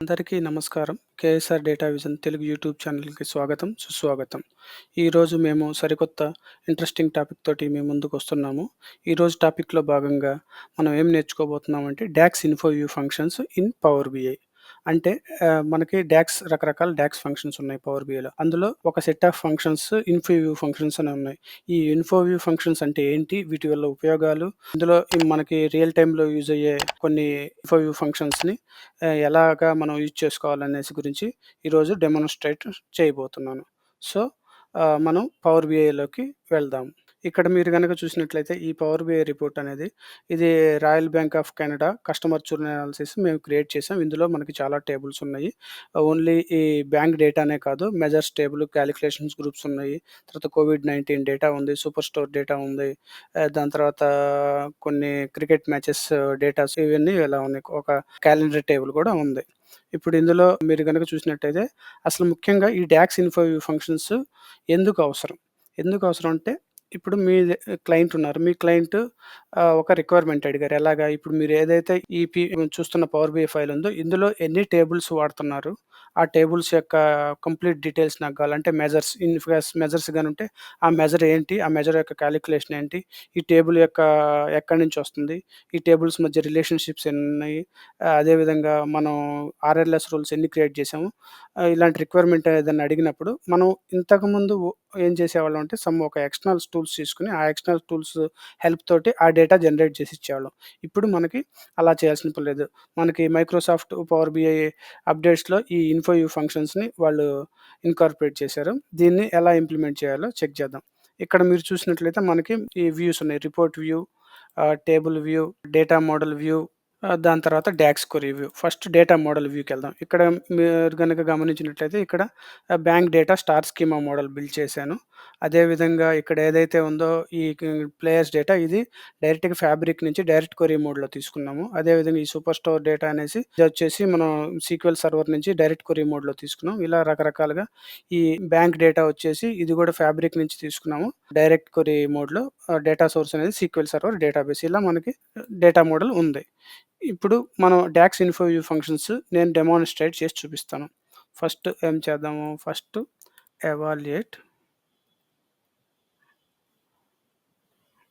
అందరికీ నమస్కారం. KSR data vision Telugu YouTube ఛానల్‌కి స్వాగతం, సుస్వాగతం. ఈరోజు మేము సరికొత్త ఇంట్రెస్టింగ్ టాపిక్ తోటి మీ ముందుకొస్తున్నాము. ఈరోజు టాపిక్‌లో భాగంగా మనం ఏం నేర్చుకోబోతున్నామంటే DAX info view functions in power BI. అంటే మనకి డాక్స్ రకరకాల డాక్స్ ఫంక్షన్స్ ఉన్నాయి పవర్ బిఐలో. అందులో ఒక set of functions info view functions అని ఉన్నాయి. ఈ ఇన్ఫో వ్యూ ఫంక్షన్స్ అంటే ఏంటి? వీటి వల్ల ఉపయోగాలు, ఇందులో మనకి రియల్ టైంలో యూజ్ అయ్యే కొన్ని ఇన్ఫో వ్యూ ఫంక్షన్స్‌ని ఎలాగా మనం యూజ్ చేసుకోవాలనేసి గురించి ఈరోజు డెమాన్‌స్ట్రేట్ చేయబోతున్నాను. సో, మనం పవర్ బిఐలోకి వెళ్దాం. ఇక్కడ మీరు కనుక చూసినట్లయితే ఈ పవర్ బిఐ రిపోర్ట్ అనేది ఇది royal bank of Canada customer journey analysis మేము క్రియేట్ చేసాం. ఇందులో మనకి చాలా టేబుల్స్ ఉన్నాయి. ఓన్లీ ఈ బ్యాంక్ డేటానే కాదు మెజర్స్ టేబుల్, క్యాలిక్యులేషన్స్ గ్రూప్స్ ఉన్నాయి. తర్వాత కోవిడ్-19 డేటా ఉంది. సూపర్ స్టోర్ డేటా ఉంది. దాని తర్వాత కొన్ని క్రికెట్ మ్యాచెస్ డేటాస్ ఇవన్నీ ఇలా ఉన్నాయి. ఒక క్యాలెండర్ టేబుల్ కూడా ఉంది. ఇప్పుడు ఇందులో మీరు కనుక చూసినట్టయితే అసలు ముఖ్యంగా ఈ డాక్స్ ఇన్ఫో ఫంక్షన్స్ ఎందుకు అవసరం? ఎందుకు అవసరం అంటే ఇప్పుడు మీ క్లయింట్ ఉన్నారు. మీ క్లయింట్ ఆహ్, ఒక రిక్వైర్మెంట్ అడిగారు. ఎలాగా? ఇప్పుడు మీరు ఏదైతే ఈ పి చూస్తున్న పవర్ బిఐ ఫైల్ ఉందో ఇందులో ఎన్ని టేబుల్స్ వాడుతున్నారు? ఆ టేబుల్స్ యొక్క కంప్లీట్ డీటెయిల్స్ నాకు కావాలి. అంటే మెజర్స్ ఇన్ మెజర్స్ కానీ ఉంటే ఆ మెజర్ ఏంటి? ఆ మెజర్ యొక్క క్యాలిక్యులేషన్ ఏంటి? ఈ టేబుల్ యొక్క ఎక్కడి నుంచి వస్తుంది? ఈ టేబుల్స్ మధ్య రిలేషన్‌షిప్స్ ఎన్ని ఉన్నాయి అదేవిధంగా మనం ఆర్ఎల్ఎస్ రూల్స్ ఎన్ని క్రియేట్ చేసాము? ఇలాంటి రిక్వైర్మెంట్ ఏదైనా అడిగినప్పుడు మనం ఇంతకుముందు ఏం చేసేవాళ్ళం అంటే సమ్ ఒక ఎక్స్టర్నల్ టూల్స్ తీసుకొని ఆ ఎక్స్టర్నల్ టూల్స్ హెల్ప్ తోటి ఆ డేటా జనరేట్ చేసి ఇచ్చేవాళ్ళం. ఇప్పుడు మనకి అలా చేయాల్సిన పని లేదు. మనకి మైక్రోసాఫ్ట్ పవర్ బిఐ అప్డేట్స్‌లో ఈ ఇన్ఫో వ్యూ ఫంక్షన్స్‌ని వాళ్ళు ఇన్కార్పొరేట్ చేశారు. దీన్ని ఎలా ఇంప్లిమెంట్ చేయాలో చెక్ చేద్దాం. ఇక్కడ మీరు చూసినట్లయితే మనకి ఈ వ్యూస్ ఉన్నాయి. Report view, table view, data model view దాని తర్వాత డాక్స్కో review view. First data model వ్యూకెళ్దాం. ఇక్కడ మీరు కనుక గమనించినట్లయితే ఇక్కడ bank data star schema model build చేశాను. అదేవిధంగా ఇక్కడ ఏదైతే ఉందో ఈ ప్లేయర్స్ డేటా ఇది డైరెక్ట్‌గా ఫ్యాబ్రిక్ నుంచి డైరెక్ట్ కొరీ మోడ్‌లో తీసుకున్నాము. అదేవిధంగా ఈ సూపర్ స్టోర్ డేటా అనేసి ఇది వచ్చేసి మనం సీక్వెల్ సర్వర్ నుంచి డైరెక్ట్ కొరీ మోడ్‌లో తీసుకున్నాం. ఇలా రకరకాలుగా ఈ బ్యాంక్ డేటా వచ్చేసి ఇది కూడా ఫ్యాబ్రిక్ నుంచి తీసుకున్నాము. డైరెక్ట్ కొరీ మోడ్‌లో డేటా సోర్స్ అనేది సీక్వెల్ సర్వర్ డేటాబేస్ ఇలా మనకి డేటా మోడల్ ఉంది. ఇప్పుడు మనం డాక్స్ ఇన్ఫో వ్యూ ఫంక్షన్స్ నేను డెమాన్‌స్ట్రేట్ చేసి చూపిస్తాను. ఫస్ట్ ఏం చేద్దాము? ఫస్ట్ ఎవాల్యుయేట్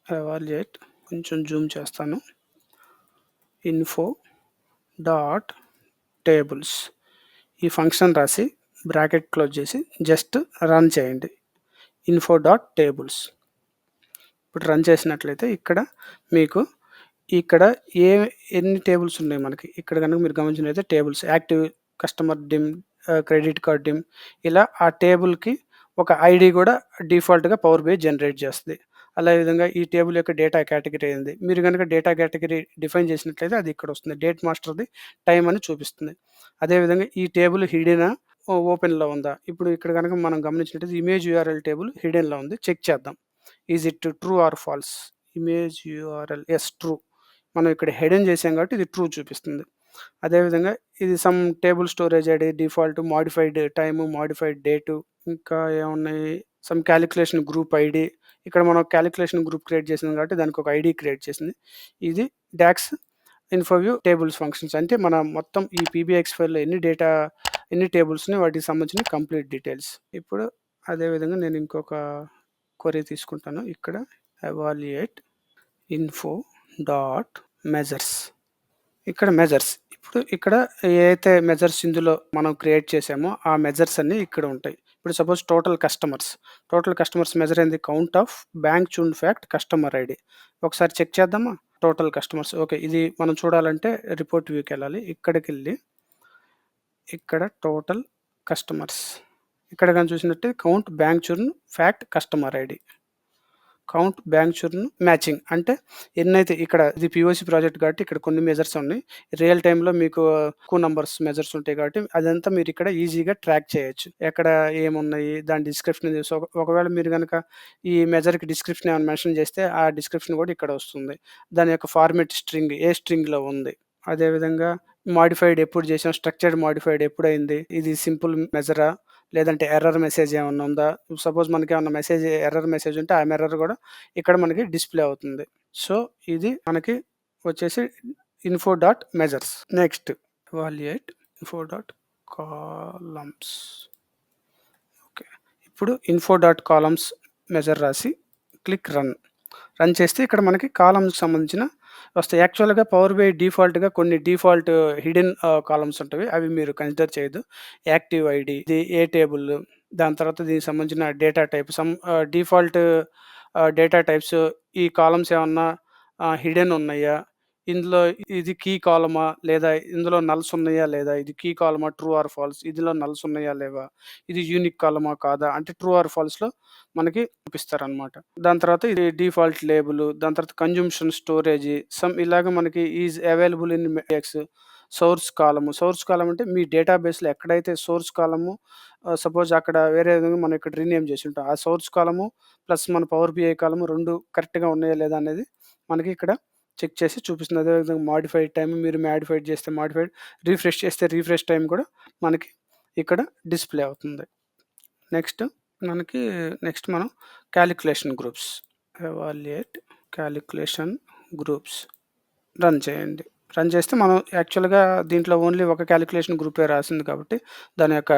ఎవాల్యుయేట్ కొంచెం జూమ్ చేస్తాను. ఇన్ఫో డాట్ టేబుల్స్ ఈ ఫంక్షన్ రాసి బ్రాకెట్ క్లోజ్ చేసి జస్ట్ రన్ చేయండి. ఇన్ఫో డాట్ టేబుల్స్ ఇప్పుడు రన్ చేసినట్లయితే ఇక్కడ మీకు ఇక్కడ ఏ ఎన్ని టేబుల్స్ ఉన్నాయి మనకి. ఇక్కడ కనుక మీరు గమనించినట్లయితే tables active customer dim, credit card dim ఇలా ఆ టేబుల్‌కి ఒక ఐడి కూడా డిఫాల్ట్‌గా పవర్ బై జనరేట్ చేస్తుంది అదేవిధంగా విధంగా ఈ టేబుల్ యొక్క డేటా కేటగిరీ అయింది మీరు కనుక డేటా కేటగిరీ డిఫైన్ చేసినట్లయితే అది ఇక్కడ వస్తుంది. డేట్ మాస్టర్‌ది టైం అని చూపిస్తుంది. అదేవిధంగా ఈ టేబుల్ హిడెనా? ఓ ఓపెన్‌లో ఉందా? ఇప్పుడు ఇక్కడ కనుక మనం గమనించినట్లయితే ఇమేజ్ యూఆర్ఎల్ టేబుల్ హిడెన్‌లో ఉంది. చెక్ చేద్దాం. Is it true or false? Image URL yes true. మనం ఇక్కడ హెడెన్ చేసాం కాబట్టి ఇది ట్రూ చూపిస్తుంది. అదేవిధంగా ఇది some table storage ID default modified time, modified date ఇంకా ఏమున్నాయి? సమ్ క్యాలిక్యులేషన్ గ్రూప్ ఐడి ఇక్కడ మనం క్యాలిక్యులేషన్ గ్రూప్ క్రియేట్ చేసాం కాబట్టి దానికి ఒక ఐడి క్రియేట్ చేసింది. ఇది DAX info view tables functions అంటే మన మొత్తం ఈ పీబీఎక్స్ ఫైల్‌లో ఎన్ని డేటా ఎన్ని టేబుల్స్‌ని వాటికి సంబంధించిన కంప్లీట్ డీటెయిల్స్. ఇప్పుడు అదేవిధంగా నేను ఇంకొక క్వరీ తీసుకుంటాను. ఇక్కడ ఎవాల్యుయేట్ ఇన్ఫో డాట్ మెజర్స్ ఇక్కడ మెజర్స్ ఇప్పుడు ఇక్కడ ఏదైతే మెజర్స్ ఇందులో మనం క్రియేట్ చేసామో ఆ మెజర్స్ అన్నీ ఇక్కడ ఉంటాయి. ఇప్పుడు suppose total customers. Total customers measure ఏంది? Count of bank churn fact customer ID ఒకసారి చెక్ చేద్దామా? Total customers okay. ఇది మనం చూడాలంటే రిపోర్ట్ వ్యూకి వెళ్ళాలి ఇక్కడికి వెళ్ళి ఇక్కడ టోటల్ కస్టమర్స్ ఇక్కడ కానీ చూసినట్టే count bank churn fact customer ID count bank churn matching అంటే ఎన్నైతే ఇక్కడ ఇది పిఓసి ప్రాజెక్ట్ కాబట్టి ఇక్కడ కొన్ని మెజర్స్ ఉన్నాయి. రియల్ టైంలో మీకు ఎక్కువ నంబర్స్ మెజర్స్ ఉంటాయి కాబట్టి అదంతా మీరు ఇక్కడ ఈజీగా ట్రాక్ చేయొచ్చు. ఎక్కడ ఏమున్నాయి? దాని డిస్క్రిప్షన్ సో ఒకవేళ మీరు కనుక ఈ మెజర్‌కి డిస్క్రిప్షన్ ఏమైనా మెన్షన్ చేస్తే ఆ డిస్క్రిప్షన్ కూడా ఇక్కడ వస్తుంది. దాని యొక్క ఫార్మేట్ స్ట్రింగ్ ఏ స్ట్రింగ్‌లో ఉంది. అదేవిధంగా మాడిఫైడ్ ఎప్పుడు చేసాం? స్ట్రక్చర్డ్ మాడిఫైడ్ ఎప్పుడైంది ఇది సింపుల్ మెజరా? లేదంటే ఎర్రర్ మెసేజ్ ఏమన్నా ఉందా? సపోజ్ మనకి ఏమైనా మెసేజ్ ఎర్రర్ మెసేజ్ ఉంటే ఆ ఎర్రర్ కూడా ఇక్కడ మనకి డిస్‌ప్లే అవుతుంది. సో, ఇది మనకి వచ్చేసి info dot measures. Next evaluate info dot columns okay ఇప్పుడు ఇన్ఫో డాట్ కాలమ్స్ మెజర్ రాసి క్లిక్ రన్ రన్ చేస్తే ఇక్కడ మనకి కాలమ్స్కి సంబంధించిన వస్తాయి. యాక్చువల్గా పవర్ బై డిఫాల్ట్గా కొన్ని డిఫాల్ట్ హిడెన్ కాలమ్స్ ఉంటాయి అవి మీరు కన్సిడర్ చేయదు యాక్టివ్ ఐడి ఇది ఏ టేబుల్ దాని తర్వాత దీనికి సంబంధించిన data type some default data types ఈ కాలమ్స్ ఏమన్నా హిడెన్ ఉన్నాయా? ఇందులో ఇది కీ కాలమా లేదా ఇందులో నల్స్ ఉన్నాయా లేదా? ఇది కీ కాలమా ట్రూ ఆర్ ఫాల్స్? ఇదిలో నల్స్ ఉన్నాయా లేవా? ఇది యూనిక్ కాలమా కాదా? అంటే ట్రూ ఆర్ ఫాల్స్లో మనకి చూపిస్తారనమాట దాని తర్వాత ఇది డిఫాల్ట్ లేబుల్ దాని తర్వాత కన్జంప్షన్ స్టోరేజ్ సమ్ ఇలాగ మనకి is available in X source column. Source column అంటే మీ డేటాబేస్లో ఎక్కడైతే సోర్స్ కాలము సపోజ్ అక్కడ వేరే విధంగా మనం ఇక్కడ రీనేమ్ చేసి ఉంటాం. ఆ సోర్స్ కాలము ప్లస్ మన పవర్ బిఐ కాలము రెండు కరెక్ట్గా ఉన్నాయా లేదా అనేది మనకి ఇక్కడ చెక్ చేసి చూపిస్తుంది. అదేవిధంగా మాడిఫైడ్ టైం మీరు మాడిఫైడ్ చేస్తే మాడిఫైడ్ రీఫ్రెష్ చేస్తే రీఫ్రెష్ టైం కూడా మనకి ఇక్కడ డిస్ప్లే అవుతుంది. నెక్స్ట్ మనకి నెక్స్ట్ మనం calculation groups evaluate calculation groups run చేయండి. రన్ చేస్తే మనం యాక్చువల్గా దీంట్లో ఓన్లీ ఒక క్యాలిక్యులేషన్ గ్రూపే రాసింది కాబట్టి దాని యొక్క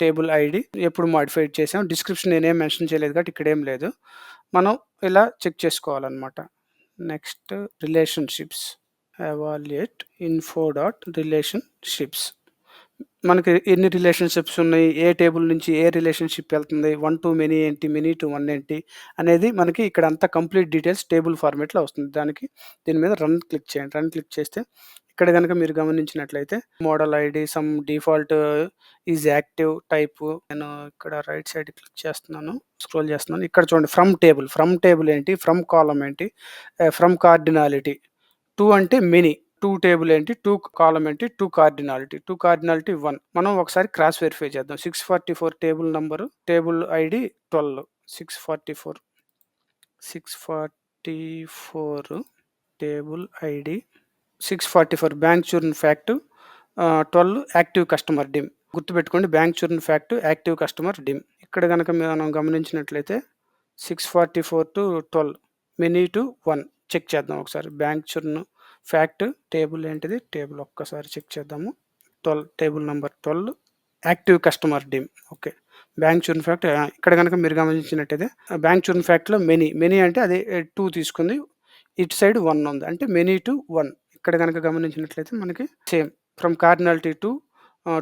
టేబుల్ ఐడి ఎప్పుడు మాడిఫైడ్ చేసాం. డిస్క్రిప్షన్ నేనేం మెన్షన్ చేయలేదు కాబట్టి ఇక్కడ ఏం లేదు. మనం ఇలా చెక్ చేసుకోవాలన్నమాట. Next relationships evaluate info dot relationships. మనకి ఎన్ని రిలేషన్షిప్స్ ఉన్నాయి? ఏ టేబుల్ నుంచి ఏ రిలేషన్షిప్ వెళ్తుంది? వన్ టు మెనీ ఏంటి? మెనీ టు వన్ ఏంటి? అనేది మనకి ఇక్కడ అంతా కంప్లీట్ డీటెయిల్స్ టేబుల్ ఫార్మేట్లో వస్తుంది. దానికి దీని మీద రన్ క్లిక్ చేయండి. రన్ క్లిక్ చేస్తే ఇక్కడ కనుక మీరు గమనించినట్లయితే model ID some default is active type. నేను ఇక్కడ రైట్ సైడ్ క్లిక్ చేస్తున్నాను స్క్రోల్ చేస్తున్నాను. ఇక్కడ చూడండి ఫ్రమ్ టేబుల్. ఫ్రమ్ టేబుల్ ఏంటి? ఫ్రమ్ కాలం ఏంటి? From cardinality. టూ అంటే మినీ. టూ టేబుల్ ఏంటి? టూ కాలం ఏంటి? To cardinality. To cardinality one. మనం ఒకసారి క్రాస్ వెరిఫై చేద్దాం. Six forty four table number table ID twelve. Six forty four. Six forty four table ID six forty four bank churn fact twelve active customer dim. గుర్తుపెట్టుకోండి bank churn fact active customer dim. ఇక్కడ కనుక మనం గమనించినట్లయితే six forty four to twelve many to one. Check చేద్దాం ఒకసారి. Bank churn fact table ఏంటిది? Table ఒక్కసారి check చేద్దాము. Twelve table number twelve active customer dim. Okay. Bank churn fact ఇక్కడ కనుక మీరు గమనించినట్టయితే బ్యాంక్ చూర్న్ ఫ్యాక్ట్లో మెనీ మెనీ అంటే అది టూ తీసుకుంది. ఇటు సైడ్ వన్ ఉంది. అంటే మెనీ టు వన్. ఇక్కడ కనుక గమనించినట్లయితే మనకి same from cardinality to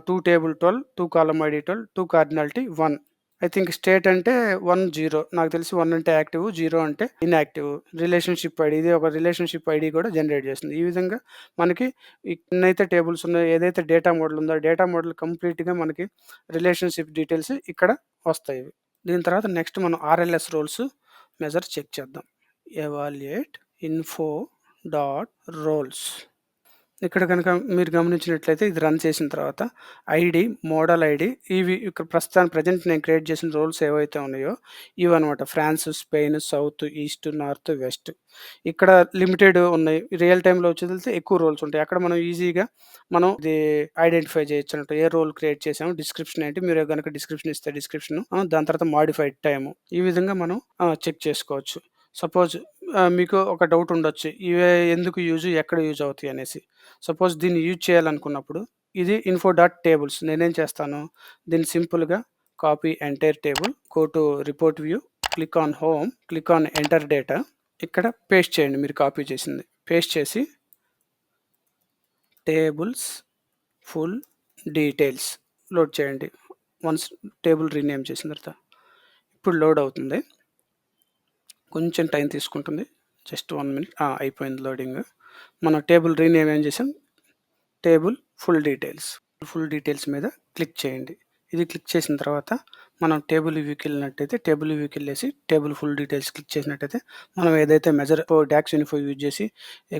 to table twelve to column ID twelve to cardinality one. I think state అంటే వన్ జీరో. నాకు తెలిసి వన్ అంటే యాక్టివ్ జీరో అంటే ఇన్యాక్టివ్. రిలేషన్షిప్ ఐడి ఇది ఒక రిలేషన్షిప్ ఐడి కూడా జనరేట్ చేస్తుంది. ఈ విధంగా మనకి ఎన్నైతే టేబుల్స్ ఉన్నాయో ఏదైతే డేటా మోడల్ ఉందో డేటా మోడల్ కంప్లీట్గా మనకి రిలేషన్షిప్ డీటెయిల్స్ ఇక్కడ వస్తాయి. దీని తర్వాత నెక్స్ట్ మనం ఆర్ఎల్ఎస్ రోల్స్ మెజర్ చెక్ చేద్దాం. Evaluate info dot roles. ఇక్కడ కనుక మీరు గమనించినట్లయితే ఇది రన్ చేసిన తర్వాత ఐడి మోడల్ ఐడి ఇవి ఇక్కడ ప్రస్తుతానికి ప్రజెంట్ నేను క్రియేట్ చేసిన రోల్స్ ఏవైతే ఉన్నాయో ఇవి అనమాట France Spain south east north west. ఇక్కడ లిమిటెడ్ ఉన్నాయి. రియల్ టైంలో వచ్చేది ఎక్కువ రోల్స్ ఉంటాయి. అక్కడ మనం ఈజీగా మనం ఇది ఐడెంటిఫై చేయొచ్చు అన్నట్టు. ఏ రోల్ క్రియేట్ చేసాము డిస్క్రిప్షన్ ఏంటి మీరు కనుక డిస్క్రిప్షన్ ఇస్తే డిస్క్రిప్షన్ దాని తర్వాత మాడిఫైడ్ టైము. ఈ విధంగా మనం చెక్ చేసుకోవచ్చు. సపోజ్ మీకు ఒక డౌట్ ఉండొచ్చు. ఇవే ఎందుకు యూజ్ ఎక్కడ యూజ్ అవుతాయి అనేసి. సపోజ్ దీన్ని యూజ్ చేయాలనుకున్నప్పుడు ఇది ఇన్ఫో డాట్ టేబుల్స్ నేనేం చేస్తాను? దీన్ని సింపుల్గా copy entire table go to report view click on home click on enter data ఇక్కడ పేస్ట్ చేయండి మీరు కాపీ చేసింది. పేస్ట్ చేసి టేబుల్స్ ఫుల్ డీటెయిల్స్ లోడ్ చేయండి. వన్స్ టేబుల్ రీనేమ్ చేసిన తర్వాత. ఇప్పుడు లోడ్ అవుతుంది. కొంచెం టైం తీసుకుంటుంది. Just one minute. అయిపోయింది లోడింగ్. మన టేబుల్ రీనేమ్ ఏం చేసాం? Table full details. Full details మీద క్లిక్ చేయండి. ఇది క్లిక్ చేసిన తర్వాత మనం టేబుల్ వ్యూకి వెళ్ళినట్టయితే టేబుల్ వ్యూకి వెళ్ళేసి టేబుల్ ఫుల్ డీటెయిల్స్ క్లిక్ చేసినట్టయితే మనం ఏదైతే మెజర్ డాక్స్ యూనిఫో యూజ్ చేసి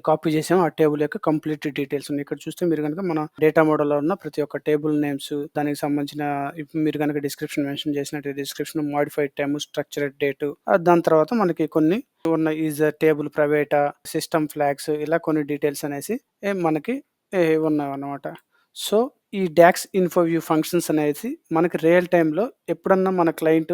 కాపీ చేసామో ఆ టేబుల్ యొక్క కంప్లీట్ డీటెయిల్స్ ఉన్నాయి. ఇక్కడ చూస్తే మీరు కనుక మన డేటా మోడల్లో ఉన్న ప్రతి ఒక్క టేబుల్ నేమ్స్ దానికి సంబంధించిన మీరు కనుక డిస్క్రిప్షన్ మెన్షన్ చేసినట్టు description modified time structured date దాని తర్వాత మనకి కొన్ని ఉన్న ఈజ్ టేబుల్ ప్రైవేటా సిస్టమ్ ఫ్లాగ్స్ ఇలా కొన్ని డీటెయిల్స్ అనేసి మనకి ఉన్నాయి అన్నమాట సో ఈ డాక్స్ ఇన్ఫోవ్యూ ఫంక్షన్స్ అనేది మనకి రియల్ టైంలో ఎప్పుడన్నా మన క్లయింట్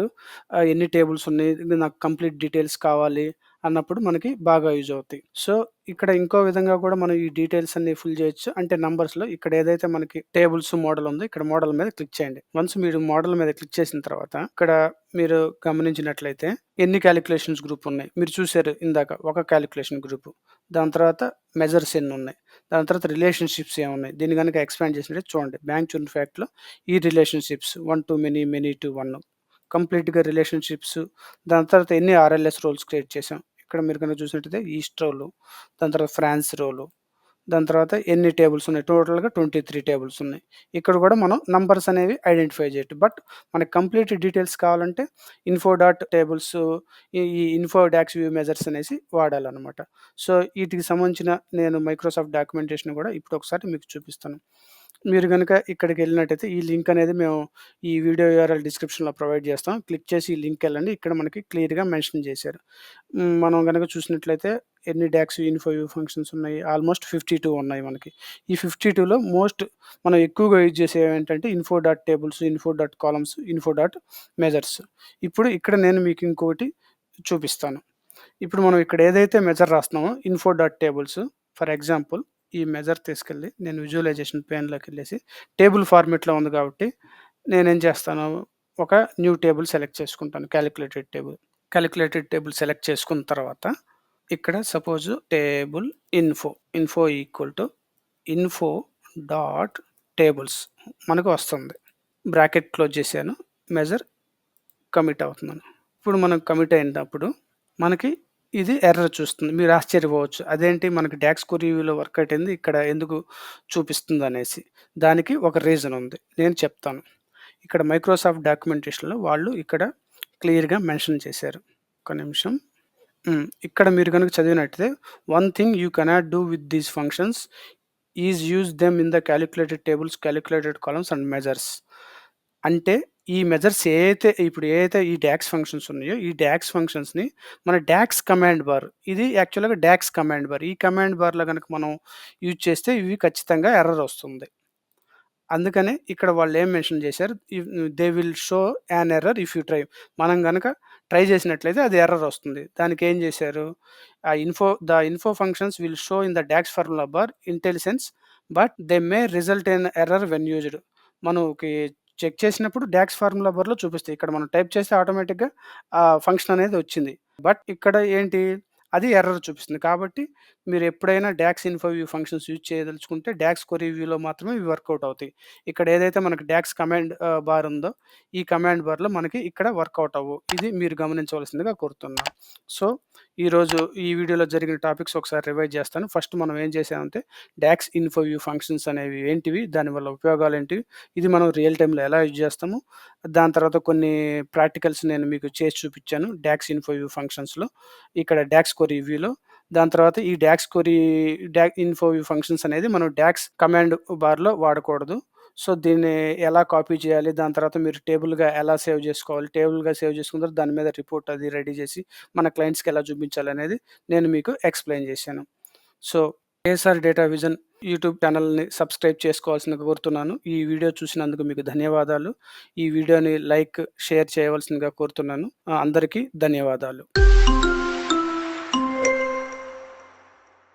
ఎన్ని టేబుల్స్ ఉన్నాయి నాకు కంప్లీట్ డీటెయిల్స్ కావాలి అన్నప్పుడు మనకి బాగా యూజ్ అవుతాయి. సో, ఇక్కడ ఇంకో విధంగా కూడా మనం ఈ డీటెయిల్స్ అన్ని ఫుల్ చేయొచ్చు. అంటే నంబర్స్‌లో ఇక్కడ ఏదైతే మనకి టేబుల్స్ మోడల్ ఉందో ఇక్కడ మోడల్ మీద క్లిక్ చేయండి. వన్స్ మీరు మోడల్ మీద క్లిక్ చేసిన తర్వాత ఇక్కడ మీరు గమనించినట్లయితే ఎన్ని క్యాలిక్యులేషన్స్ గ్రూప్ ఉన్నాయి. మీరు చూసారు ఇందాక ఒక క్యాలిక్యులేషన్ గ్రూప్. దాని తర్వాత మెజర్స్ ఎన్ని ఉన్నాయి. దాని తర్వాత రిలేషన్‌షిప్స్ ఏమున్నాయి. దీన్ని కనుక ఎక్స్‌పాండ్ చేసినట్టు చూడండి బ్యాంక్ చూన్ ఫ్యాక్ట్‌లో ఈ relationships one to many, many to one కంప్లీట్‌గా రిలేషన్‌షిప్స్ దాని తర్వాత ఎన్ని ఆర్ఎల్ఎస్ రోల్స్ క్రియేట్ చేసాం. ఇక్కడ మీరు కనుక చూసినట్టయితే ఈస్ట్ రోలు, దాని తర్వాత ఫ్రాన్స్ రోలు, దాని తర్వాత ఎన్ని టేబుల్స్ ఉన్నాయి. టోటల్‌గా 23 టేబుల్స్ ఉన్నాయి. ఇక్కడ కూడా మనం నంబర్స్ అనేవి ఐడెంటిఫై చేయొచ్చు. బట్ మనకి కంప్లీట్ డీటెయిల్స్ కావాలంటే ఇన్ఫో డాట్ టేబుల్స్ ఈ ఈ ఇన్ఫో డాక్స్ వ్యూ మెజర్స్ అనేసి వాడాలన్నమాట సో, వీటికి సంబంధించిన నేను మైక్రోసాఫ్ట్ డాక్యుమెంటేషన్ కూడా ఇప్పుడు ఒకసారి మీకు చూపిస్తాను. మీరు గనుక ఇక్కడికెళ్ళినట్టయితే ఈ లింక్ అనేది మేము ఈ వీడియో యూఆర్ఎల్ డిస్క్రిప్షన్‌లో ప్రొవైడ్ చేస్తాం. క్లిక్ చేసి ఈ లింక్‌కెళ్ళండి. ఇక్కడ మనకి క్లియర్‌గా మెన్షన్ చేశారు. మనం కనుక చూసినట్లయితే ఎన్ని డాక్స్ ఇన్ఫో వ్యూ ఫంక్షన్స్ ఉన్నాయి. ఆల్మోస్ట్ 52 ఉన్నాయి మనకి. ఈ 52లో మోస్ట్ మనం ఎక్కువగా యూజ్ చేసేవి ఏంటంటే info dot tables, info dot columns, info dot measures. ఇప్పుడు ఇక్కడ నేను మీకు ఇంకోటి చూపిస్తాను. ఇప్పుడు మనం ఇక్కడ ఏదైతే measure రాస్తున్నామో info dot tables for example ఈ మెజర్ తీసుకెళ్ళి నేను విజువలైజేషన్ పేన్‌లోకెళ్ళేసి టేబుల్ ఫార్మాట్‌లో ఉంది కాబట్టి నేనేం చేస్తాను ఒక న్యూ టేబుల్ సెలెక్ట్ చేసుకుంటాను. Calculated table. Calculated table select చేసుకున్న తర్వాత ఇక్కడ suppose table info, info equal to info dot tables మనకు వస్తుంది. బ్రాకెట్ క్లోజ్ చేశాను. మెజర్ కమిట్ అవుతున్నాను. ఇప్పుడు మనం కమిట్ అయినప్పుడు మనకి ఇది ఎర్రర్ చూస్తుంది. మీరు ఆశ్చర్యపోవచ్చు. అదేంటి మనకి డాక్స్ కొరీవ్యూలో వర్క్ అయింది. ఇక్కడ ఎందుకు చూపిస్తుంది అనేసి దానికి ఒక రీజన్ ఉంది. నేను చెప్తాను. ఇక్కడ మైక్రోసాఫ్ట్ డాక్యుమెంటేషన్‌లో వాళ్ళు ఇక్కడ క్లియర్‌గా మెన్షన్ చేశారు. ఒక్క నిమిషం. ఇక్కడ మీరు కనుక చదివినట్టయితే one thing you cannot do with these functions is use them in the calculated tables, calculated columns and measures. అంటే ఈ మెజర్స్ ఏదైతే ఇప్పుడు ఏదైతే ఈ డాక్స్ ఫంక్షన్స్ ఉన్నాయో ఈ డాక్స్ ఫంక్షన్స్‌ని మన డాక్స్ కమాండ్ బార్ ఇది యాక్చువల్‌గా డాక్స్ కమాండ్ బార్. ఈ కమాండ్ బార్‌లో కనుక మనం యూజ్ చేస్తే ఇవి ఖచ్చితంగా ఎర్రర్ వస్తుంది. అందుకనే ఇక్కడ వాళ్ళు ఏం మెన్షన్ చేశారు. They will show an error if you try. మనం కనుక ట్రై చేసినట్లయితే అది ఎర్రర్ వస్తుంది. దానికి ఏం చేశారు. ఆ info the info functions will show in the DAX formula bar intelligence but they may result in error when used. మనకి చెక్ చేసినప్పుడు డాక్స్ ఫార్ములా బార్‌లో చూపిస్తాయి. ఇక్కడ మనం టైప్ చేస్తే ఆటోమేటిక్‌గా ఆ ఫంక్షన్ అనేది వచ్చింది. బట్ ఇక్కడ ఏంటి అది ఎర్రర్ చూపిస్తుంది. కాబట్టి మీరు ఎప్పుడైనా DAX info view functions use చేయదలుచుకుంటే DAX query వ్యూలో మాత్రమే ఇవి వర్కౌట్ అవుతాయి. ఇక్కడ ఏదైతే మనకి డాక్స్ కమాండ్ బార్ ఉందో ఈ కమాండ్ బార్‌లో మనకి ఇక్కడ వర్కౌట్ అవ్వు ఇది మీరు గమనించవలసిందిగా కోరుతున్నాను. సో, ఈరోజు ఈ వీడియోలో జరిగిన టాపిక్స్ ఒకసారి రివైజ్ చేస్తాను. ఫస్ట్ మనం ఏం చేసామంటే డాక్స్ ఇన్ఫో వ్యూ ఫంక్షన్స్ అనేవి ఏంటివి? దానివల్ల ఉపయోగాలేంటివి? ఇది మనం రియల్ టైంలో ఎలా యూజ్ చేస్తాము? దాని తర్వాత కొన్ని ప్రాక్టికల్స్ నేను మీకు చేసి చూపించాను. డాక్స్ ఇన్ఫో వ్యూ ఫంక్షన్స్‌లో. ఇక్కడ డాక్స్ కొరీ వ్యూలో. దాని తర్వాత ఈ డాక్స్ కొరీ డా ఇన్ఫోవ్యూ ఫంక్షన్స్ అనేది మనం డాక్స్ కమాండ్ బార్‌లో వాడకూడదు. సో, దీన్ని ఎలా కాపీ చేయాలి? దాని తర్వాత మీరు టేబుల్‌గా ఎలా సేవ్ చేసుకోవాలి? టేబుల్‌గా సేవ్ చేసుకున్న తర్వాత దాని మీద రిపోర్ట్ అది రెడీ చేసి మన క్లయింట్స్‌కి ఎలా చూపించాలనేది నేను మీకు ఎక్స్‌ప్లెయిన్ చేశాను. So, ASR data vision YouTube ఛానల్‌ని సబ్స్క్రైబ్ చేసుకోవాల్సిందిగా కోరుతున్నాను. ఈ వీడియో చూసినందుకు మీకు ధన్యవాదాలు. ఈ వీడియోని లైక్, షేర్ చేయవలసిందిగా కోరుతున్నాను. ఆహ్, అందరికీ ధన్యవాదాలు.